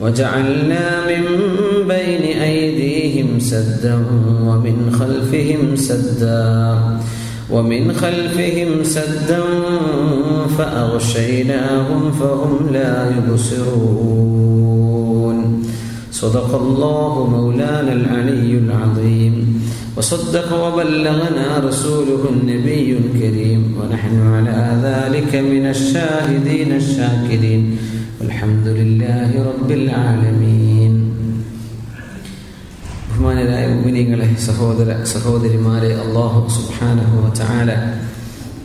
وجعلنا من بين أيديهم سدا ومن خلفهم سدا ومن خلفهم سدا فأغشيناهم فهم لا يبصرون. صدق الله مولانا العلي العظيم. وصدق وبلغنا رسوله النبي الكريم. ونحن على ذلك من الشاهدين الشاكرين. അലഹമുല്ലാഹി റബ്ബിൽ ആലമീൻ. ബഹുമാനരായ ഉപനിങ്ങളെ സഹോദര സഹോദരിമാരെ അള്ളാഹു സുഹാനഹു ചാല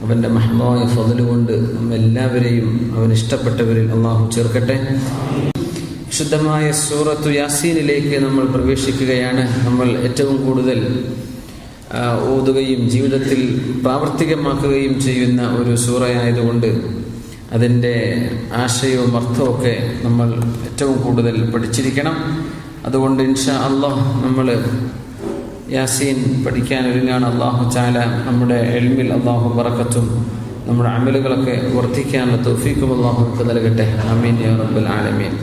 അവന്റെ മഹ്ലായ ഫതിലുകൊണ്ട് നമ്മെല്ലാവരെയും അവൻ ഇഷ്ടപ്പെട്ടവരിൽ അള്ളാഹു ചേർക്കട്ടെ. വിശുദ്ധമായ സൂറത്തു യാസീനിലേക്ക് നമ്മൾ പ്രവേശിക്കുകയാണ്. നമ്മൾ ഏറ്റവും കൂടുതൽ ഓതുകയും ജീവിതത്തിൽ പ്രാവർത്തികമാക്കുകയും ചെയ്യുന്ന ഒരു സൂറയായതുകൊണ്ട് അതിന്റെ ആശയവും അർത്ഥമൊക്കെ നമ്മൾ ഏറ്റവും കൂടുതൽ പഠിച്ചിരിക്കണം. അതുകൊണ്ട് ഇൻഷാ അള്ളാഹ് നമ്മൾ യാസീൻ പഠിക്കാൻ ഒരുങ്ങാണ്. അള്ളാഹു ചാല നമ്മുടെ എൽമിൽ അള്ളാഹു ബറക്കത്തും നമ്മുടെ അമലുകളൊക്കെ വർദ്ധിക്കാനുള്ള തൗഫീഖും അള്ളാഹു നൽകട്ടെ. അമീൻ യാ റബ്ബുൽ ആലമീൻ.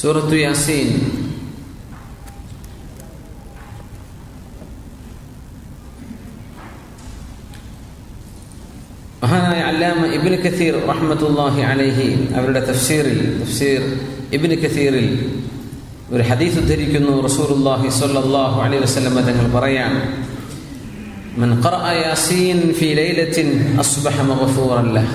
സൂറത്തു യാസീൻ മഹാനായ അല്ലാമ ഇബിന് കസീർ റഹ്മത്തുല്ലാഹി അലൈഹി അവരുടെ തഫ്സീറിൽ തഫ്സീർ ഇബിന് കസീറിൽ ഒരു ഹദീസ് ഉദ്ധരിക്കുന്നു റസൂലുള്ളാഹി സ്വല്ലല്ലാഹു അലൈഹി വസല്ലം തങ്ങൾ പറയാൻ من قرأ ياسين في ليلة أصبح مغفورا له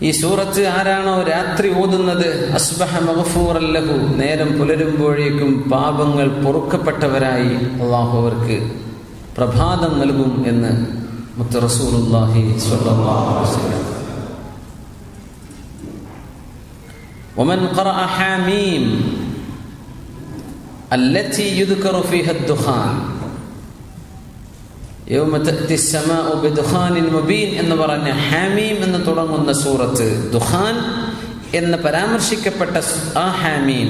ഈ സൂറത്ത് ആരാണോ രാത്രി ഓതുന്നത് അസ്ബഹ മഗഫൂറല്ലഹു നേരം പുലരുമ്പോഴേക്കും പാപങ്ങൾ പൊറുക്കപ്പെട്ടവരായി അള്ളാഹു അവർക്ക് പ്രഭാതം നൽകും എന്ന് മുത്ത് റസൂലുള്ളാഹി സ്വല്ലല്ലാഹു അലൈഹി വസല്ലം ومن قرأ حاميم التي يذكر فيها الدخان يوم تأتي السماء بدخان مبين എന്ന് പറഞ്ഞ ഹാമീം എന്ന് തുടങ്ങുന്ന സൂറത്ത് ദുഖാൻ എന്ന് പരാമർശിക്കപ്പെട്ട ആ ഹാമീം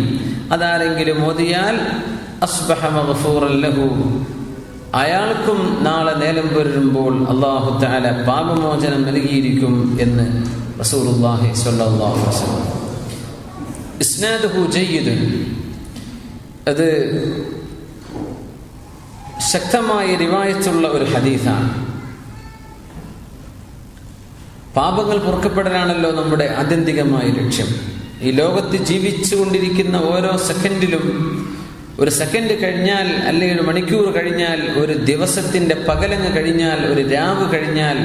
അതാരെങ്കിലും ഓതിയാൽ അസ്ബഹ മഗ്ഫൂറൻ ലഹു അയാൾക്കും നാളെ നേരം പുരരുമ്പോൾ അള്ളാഹു താല പാപമോചനം നൽകിയിരിക്കും എന്ന് അത് ശക്തമായ റിവായത്തുള്ള ഒരു ഹദീസാണ്. പാപങ്ങൾ പൊറുക്കപ്പെടലാണല്ലോ നമ്മുടെ ആത്യന്തികമായ ലക്ഷ്യം. ഈ ലോകത്ത് ജീവിച്ചുകൊണ്ടിരിക്കുന്ന ഓരോ സെക്കൻഡിലും ഒരു സെക്കൻഡ് കഴിഞ്ഞാൽ അല്ലെങ്കിൽ ഒരു മണിക്കൂർ കഴിഞ്ഞാൽ ഒരു ദിവസത്തിന്റെ പകലങ്ങ് കഴിഞ്ഞാൽ ഒരു രാവ് കഴിഞ്ഞാൽ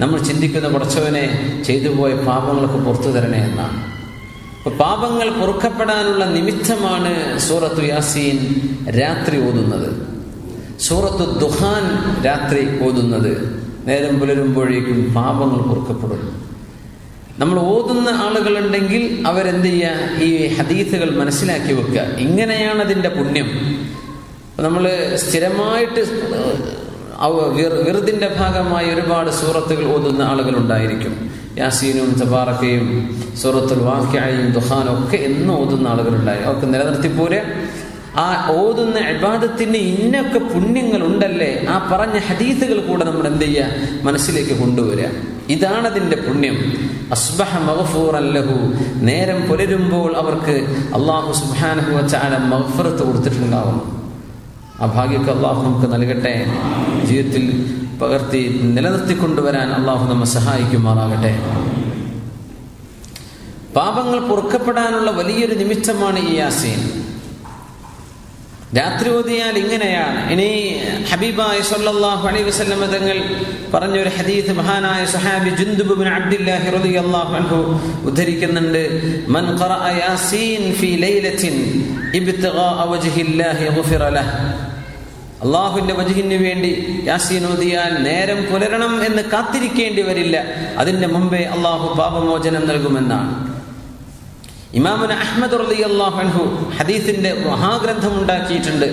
നമ്മൾ ചിന്തിക്കുന്ന കുറച്ചവനെ ചെയ്തു പോയ പാപങ്ങൾക്ക് പുറത്തു തരണേ എന്നാണ്. അപ്പൊ പാപങ്ങൾ പൊറുക്കപ്പെടാനുള്ള നിമിത്തമാണ് സൂറത്തു യാസീൻ രാത്രി ഓതുന്നത്. സൂറത്തു ദുഹാൻ രാത്രി ഓതുന്നത്. നേരം പുലരുമ്പോഴേക്കും പാപങ്ങൾ പൊറുക്കപ്പെടും നമ്മൾ ഓതുന്ന ആളുകളുണ്ടെങ്കിൽ അവരെന്ത് ചെയ്യുക ഈ ഹദീസുകൾ മനസ്സിലാക്കി വെക്കുക. ഇങ്ങനെയാണ് അതിന്റെ പുണ്യം. നമ്മൾ സ്ഥിരമായിട്ട് വിറുതിന്റെ ഭാഗമായി ഒരുപാട് സൂറത്തുകൾ ഓതുന്ന ആളുകളുണ്ടായിരിക്കും. യാസീനും തബാറക്കയും സൂറത്തുൽ വാക്യായും ദുഹാനും ഒക്കെ എന്നും ഓതുന്ന ആളുകളുണ്ടായി. അവർക്ക് നിലനിർത്തിപ്പോരെ ആ ഓതുന്ന അബാദത്തിന് ഇന്നൊക്കെ പുണ്യങ്ങൾ ഉണ്ടല്ലേ ആ പറഞ്ഞ ഹദീസുകൾ കൂടെ നമ്മൾ എന്ത് ചെയ്യുക മനസ്സിലേക്ക് കൊണ്ടുവരിക. ഇതാണ് അതിന്റെ പുണ്യം. അസ്ബഹ മഗഫൂർ അല്ലഹു നേരം പുലരുമ്പോൾ അവർക്ക് അള്ളാഹു സുബാനഹു വച്ചാല മഗ്ഫറത്ത് കൊടുത്തിട്ടുണ്ടാവും ആ ഭാഗ്യമൊക്കെ അള്ളാഹു നമുക്ക് നൽകട്ടെ. ജീവിതത്തിൽ പകർത്തി നിലനിർത്തിക്കൊണ്ടുവരാൻ അള്ളാഹു നമ്മെ സഹായിക്കുമാറാകട്ടെ. പാപങ്ങൾ പൊറുക്കപ്പെടാനുള്ള വലിയൊരു നിമിത്തമാണ് ഈ യാസീൻ. രാത്രി ഓതിയാൽ ഇങ്ങനെയാണ്. ഇനി ഹബീബായ സല്ലല്ലാഹു അലൈഹി വസല്ലം തങ്ങൾ പറഞ്ഞ ഒരു ഹദീസ് മഹാനായ സഹാബി ജുന്ദുബ് ബിൻ അബ്ദുല്ലാഹി റളിയല്ലാഹു അൻഹു ഉദ്ധരിക്കുന്നുണ്ട്. മൻ ഖറഅ യാസീൻ ഫീ ലൈലത്തിൻ ഇബ്തിഗാ വജ്ഹില്ലാഹി ഗുഫിറ ലഹ്. അള്ളാഹുവിന്റെ വജുഹിന് വേണ്ടി യാസീൻ ഓതിയാൽ നേരം പുലരണം എന്ന് കാത്തിരിക്കേണ്ടി വരില്ല. അതിന്റെ മുമ്പേ അള്ളാഹു പാപമോചനം നൽകുമെന്നാണ്. ഇമാമുന അഹമ്മദ് അള്ളാഹു ഹദീസിന്റെ മഹാഗ്രന്ഥം ഉണ്ടാക്കിയിട്ടുണ്ട്.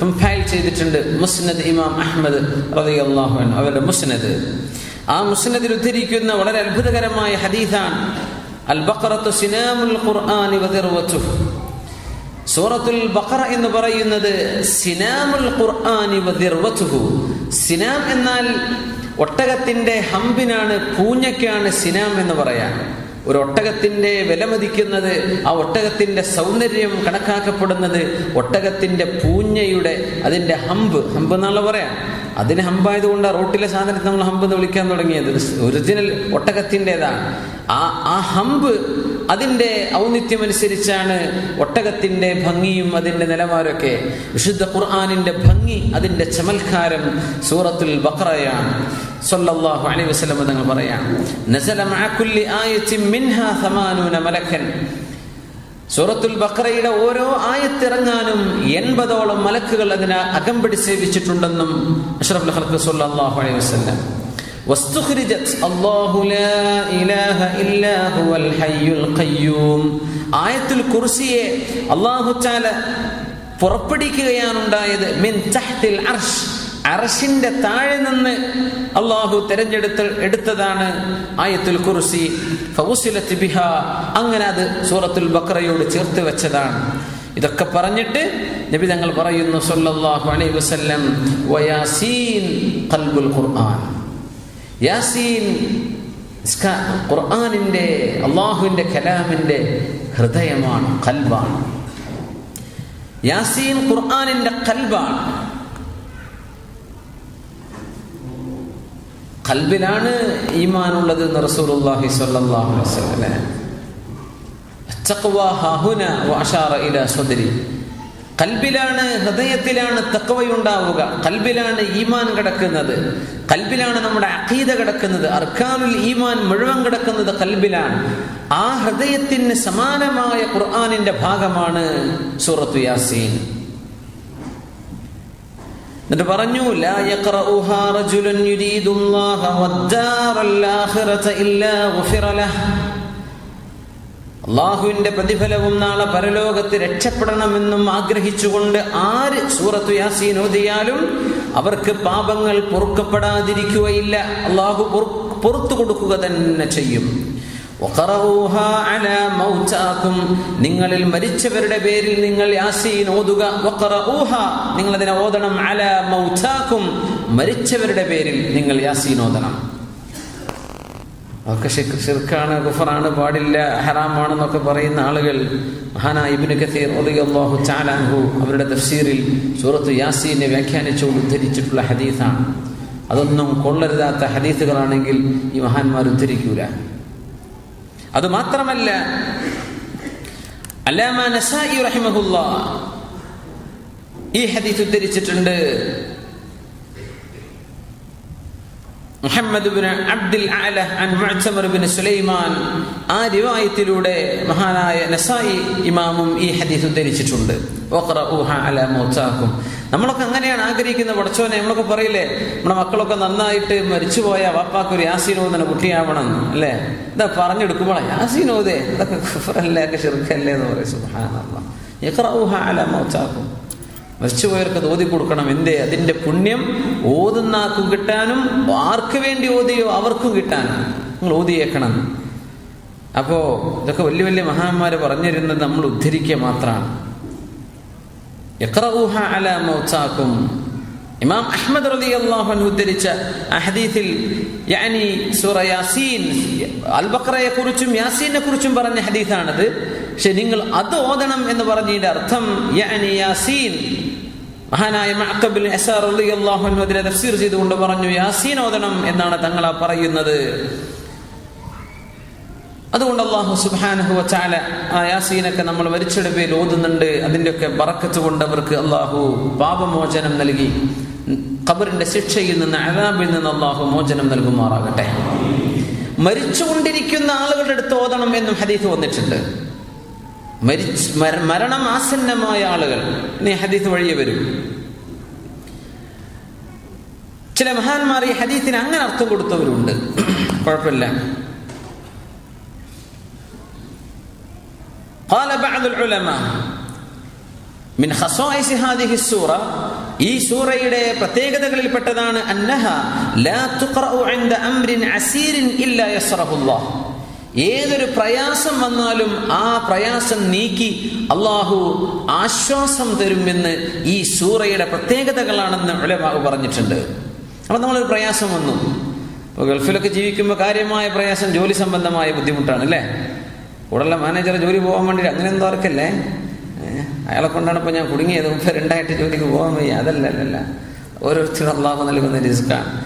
കംഫയൽ ചെയ്തിട്ടുണ്ട് മുസ്നദ് ഇമാം അഹമ്മദ് റളിയല്ലാഹു അൻഹു അവരുടെ മുസ്നദ്. ആ മുസ്നദിൽ ഉദ്ധരിക്കുന്ന വളരെ അത്ഭുതകരമായ ഹദീസാണ്. അൽ ബക്കറത്തു സിനാമുൽ വദിർവതുഹു സൂറത്തുൽ ബഖറ എന്ന് പറയുന്നത് സിനാമുൽ ഖുർആനി സിനാം എന്നാൽ ഒട്ടകത്തിന്റെ ഹമ്പിനാണ് പൂഞ്ഞയ്ക്കാണ് സിനാം എന്ന് പറയാൻ ഒരു ഒട്ടകത്തിന്റെ വിലമതിക്കുന്നത് ആ ഒട്ടകത്തിന്റെ സൗന്ദര്യം കണക്കാക്കപ്പെടുന്നത് ഒട്ടകത്തിന്റെ പൂഞ്ഞയുടെ അതിന്റെ ഹമ്പ്. ഹമ്പ് എന്നുള്ള പറയാം. അതിന് ഹമ്പായതുകൊണ്ട് റോട്ടിലെ സാധനത്തിന് നമ്മൾ ഹമ്പ് എന്ന് വിളിക്കാൻ തുടങ്ങിയത്. ഒറിജിനൽ ഒട്ടകത്തിന്റെതാണ്. ആ ആ ഹമ്പ് അതിന്റെ ഔന്നിത്യം അനുസരിച്ചാണ് ഒട്ടകത്തിന്റെ ഭംഗിയും അതിന്റെ നിലവാരമൊക്കെ. വിശുദ്ധ ഖുർആാനിന്റെ ഭംഗി അതിന്റെ ചമൽക്കാരം സൂറത്തുൽ ബക്രയാണ് സല്ലല്ലാഹു അലൈഹി വസല്ലം തങ്ങൾ പറയാം നസല മഅ കുല്ലി ആയത്തിൻ മിൻഹാ സമാനൂന മലക്കൻ. സൂറത്തുൽ ബഖറയുടെ ഓരോ ആയത്തിറങ്ങാനും എൺപതോളം മലക്കുകൾ അതിനെ അകമ്പടി സേവിച്ചിട്ടുണ്ടെന്നും അഷ്റഫുൽ ഖൽഖ് സല്ലല്ലാഹു അലൈഹി വസല്ലം ആയത്തുൽ കുർസിയെ അല്ലാഹു ചാല പുറപ്പെടിക്കുകയാണുണ്ടായത് മിൻ തഹ്തിൽ അർഷ്. അർഷിന്റെ താഴെ നിന്ന് അള്ളാഹു തെരഞ്ഞെടുത്ത് എടുത്തതാണ് ആയത്തുൽ കുർസി. ഫൗസിലത്ത് ബിഹ. അങ്ങനെ അത് സൂറത്തുൽ ബക്രയോട് ചേർത്ത് വെച്ചതാണ്. ഇതൊക്കെ പറഞ്ഞിട്ട് നബി തങ്ങൾ പറയുന്നു സല്ലല്ലാഹു അലൈഹി വസല്ലം വയാസീൻ ഖൽബുൽ ഖുർആൻ. യാസീൻ ഖുർആാനിന്റെ അള്ളാഹുവിന്റെ കലാമിന്റെ ഹൃദയമാണ് കൽബാണ്. യാസീൻ ഖുർആാനിന്റെ കൽബാണ്. കൽബിലാണ് ഈമാനുള്ളത് എന്ന് റസൂലുള്ളാഹി സ്വല്ലല്ലാഹു അലൈഹി വസല്ലം ഇലാ കൽബിലാണ് ഹൃദയത്തിലാണ് തക്കവയുണ്ടാവുക കൽബിലാണ് ഈമാൻ കിടക്കുന്നത്. കൽബിലാണ് നമ്മുടെ അഖീദ കിടക്കുന്നത്. അർക്കാനുൽ ഈമാൻ മുഴുവൻ കിടക്കുന്നത് കൽബിലാണ്. ആ ഹൃദയത്തിന് സമാനമായ ഖുർആാനിന്റെ ഭാഗമാണ് സൂറത്തു യാസീൻ. എന്നിട്ട് പറഞ്ഞു ലാ അള്ളാഹുവിന്റെ പ്രതിഫലവും നാളെ പരലോകത്ത് രക്ഷപ്പെടണമെന്നും ആഗ്രഹിച്ചുകൊണ്ട് ആര് സൂറത്തു യാസീൻ ഓതിയാലും അവർക്ക് പാപങ്ങൾ പൊറുക്കപ്പെടാതിരിക്കുകയില്ല. അള്ളാഹു പുറത്തു കൊടുക്കുക തന്നെ ചെയ്യും. നിങ്ങളിൽ മരിച്ചവരുടെ പേരിൽ നിങ്ങൾ യാസീൻ ഓതുക. നിങ്ങൾ അതിനെ ഓതണം. അല മൗചാക്കും മരിച്ചവരുടെ പേരിൽ നിങ്ങൾ യാസീൻ ഓതണം. ഒക്കെ ഷിർക്കാണ് ഗുഫറാണ് പാടില്ല ഹറാമാണെന്നൊക്കെ പറയുന്ന ആളുകൾ മഹാനായ ഇബ്നു കസീർ റളിയല്ലാഹു ചാലാൻഹു അവരുടെ തഫ്സീറിൽ സൂറത്ത് യാസീനെ വ്യാഖ്യാനിച്ചുകൊണ്ട് ഉദ്ധരിച്ചിട്ടുള്ള ഹദീസാണ്. അതൊന്നും കൊള്ളരുതാത്ത ഹദീസുകളാണെങ്കിൽ ഈ മഹാന്മാർ ഉദ്ധരിക്കൂല. അത് മാത്രമല്ല അല്ലാമ നസായി റഹിമഹുല്ല ഈ ഹദീസ് ഉദ്ധരിച്ചിട്ടുണ്ട്. മുഹമ്മദ് ബിൻ അബ്ദുൽ അല അൻ മുഅ്തമർ ബിൻ സുലൈമാൻ. ആ റിവായത്തിലൂടെ മഹാനായ നസായി ഇമാമും ഈ ഹദീസ് ഉദ്ധരിച്ചിട്ടുണ്ട്. അല മൗതാകും നമ്മളൊക്കെ അങ്ങനെയാണ് ആഗ്രഹിക്കുന്നത്. പഠിച്ചോനെ നമ്മളൊക്കെ പറയില്ലേ നമ്മുടെ മക്കളൊക്കെ നന്നായിട്ട് മരിച്ചുപോയ വാപ്പാക്ക് ഒരു യാസീനോദന കുട്ടിയാവണം അല്ലേ? ഇതാ പറഞ്ഞെടുക്കുമ്പോൾ യാസീനോദേ ഇതൊക്കെ അല്ലേ ഒക്കെ ചെറുക്കല്ലേ എന്ന് പറയും. യഖറഊഹ അല മൗതാക്കും മരിച്ചുപോയവർക്ക് ഓതി കൊടുക്കണം എന്തേ? അതിന്റെ പുണ്യം ഓതുന്നാക്കും കിട്ടാനും ആർക്ക് വേണ്ടി ഓതിയോ അവർക്കും കിട്ടാനും. നിങ്ങൾ ഓതിയേക്കണം. അപ്പോ ഇതൊക്കെ വലിയ വലിയ മഹാന്മാര് പറഞ്ഞിരുന്നത് നമ്മൾ ഉദ്ധരിക്കുക മാത്രമാണ്. മൗത്താക്കും. ഇമാം അഹമ്മദ് റലി അള്ളാഹു ഉദ്ധരിച്ച അഹദീഫിൽ യാനി സൂറ യാസീൻ അൽ ബക്രയെ കുറിച്ചും യാസീനെ കുറിച്ചും പറഞ്ഞ ഹദീസാണത്. പക്ഷെ നിങ്ങൾ അത് ഓതണം എന്ന് പറഞ്ഞതിന്റെ അർത്ഥം യാനി യാസീൻ മഹാനായ മഅക്കബിൽ അസാർ റളിയല്ലാഹു അൻഹു അതിനെ തഫ്സീർ ചെയ്തുകൊണ്ട് പറഞ്ഞു ഓതണം എന്നാണ് തങ്ങൾ പറയുന്നത്. അതുകൊണ്ട് അള്ളാഹു സുബാനഹു വച്ചാല ആ യാസീനൊക്കെ നമ്മൾ വരിച്ചെടുപ്പിൽ ഓതുന്നുണ്ട്. അതിന്റെയൊക്കെ ബറക്കത്ത് കൊണ്ട് അവർക്ക് അള്ളാഹു പാപമോചനം നൽകി. ഖബറിന്റെ ശിക്ഷയിൽ നിന്ന് അഴാബിൽ നിന്ന് അള്ളാഹു മോചനം നൽകുമാറാകട്ടെ. മരിച്ചുകൊണ്ടിരിക്കുന്ന ആളുകളുടെ അടുത്ത് ഓതണം എന്നും ഹദീഫ് വന്നിട്ടുണ്ട്. മരിച്ച് മരണം ആസന്നമായ ആളുകൾ ഇനി ഹദീസ് വഴിയെ വരും ചില മഹാന്മാർ ഈ ഹദീസിന് അങ്ങനെ അർത്ഥം കൊടുത്തവരുണ്ട് കുഴപ്പമില്ല قال بعض العلماء من خصائص هذه السورة ഈ സൂറയുടെ പ്രത്യേകതകളിൽപ്പെട്ടതാണ് അന്നഹ ലാ തുഖറഉ ഇൻദ അംരിൻ അസീരിൻ ഇല്ലാ യസ്റഹുല്ലാഹ് ഏതൊരു പ്രയാസം വന്നാലും ആ പ്രയാസം നീക്കി അള്ളാഹു ആശ്വാസം തരുമെന്ന് ഈ സൂറയുടെ പ്രത്യേകതകളാണെന്ന് ഉലമാവ് പറഞ്ഞിട്ടുണ്ട്. അപ്പൊ നമ്മളൊരു പ്രയാസം വന്നു. ഗൾഫിലൊക്കെ ജീവിക്കുമ്പോൾ കാര്യമായ പ്രയാസം ജോലി സംബന്ധമായ ബുദ്ധിമുട്ടാണ് അല്ലേ? കൂടെയുള്ള മാനേജർ ജോലി പോകാൻ വേണ്ടി അങ്ങനെ എന്തോ ആർക്കല്ലേ? അയാളെ കൊണ്ടാണ് ഇപ്പോൾ ഞാൻ കുടുങ്ങിയത്. മുമ്പ് രണ്ടായിട്ട് ജോലിക്ക് പോകാൻ വയ്യ. അതല്ല അല്ലല്ല ഓരോരുത്തരും അള്ളാഹു നൽകുന്ന റിസ്ക്കാണ്